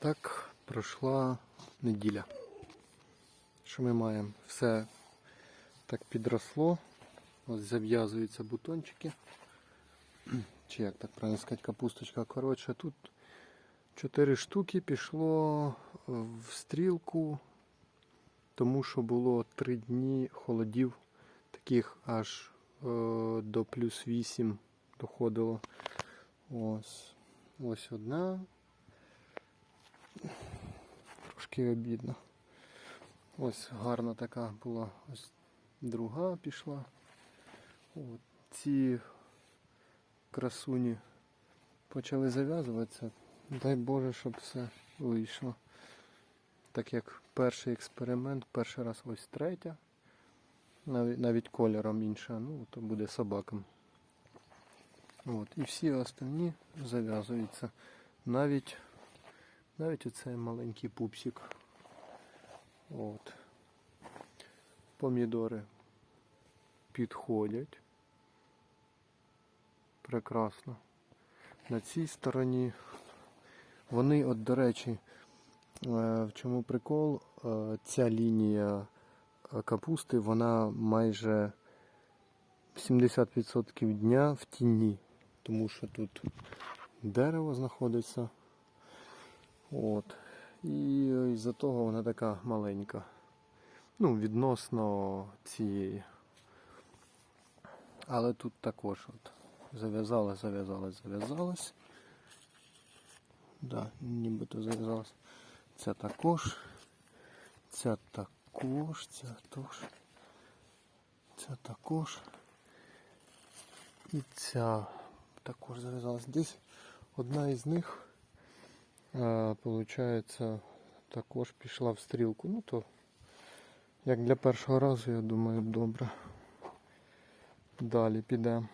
Так пройшла неділя. Що ми маємо? Все так підросло. Ось зав'язуються бутончики. Чи як так правильно сказати, капусточка. Коротше, тут 4 штуки пішло в стрілку, тому що було 3 дні холодів, таких аж е, до плюс 8 доходило. Ось. Ось одна. Трошки обідно. Ось гарна така була. Ось друга пішла. От. Ці красуні почали зав'язуватися. Дай Боже, щоб все вийшло. Так як перший експеримент, перший раз ось третя. Навіть, навіть кольором інша, ну то буде собакам. От. І всі остальні зав'язуються. Навіть, навіть оцей маленький пупсик. От. Помідори підходять. Прекрасно. На цій стороні вони, от, до речі, е, в чому прикол, Е, ця лінія е, капусти, вона майже 70% дня в тіні, тому що тут дерево знаходиться. От. І із-за того вона така маленька. Ну, відносно цієї. Але тут також от зав'язалась, зав'язалась, зав'язалась. Да, нібито зав'язалась. Ця також. Ця також, ця також. Ця також. І ця також зав'язалась. Десь одна із них, получається, також пішла в стрілку. Ну то, як для першого разу, я думаю, добре. Далі підемо.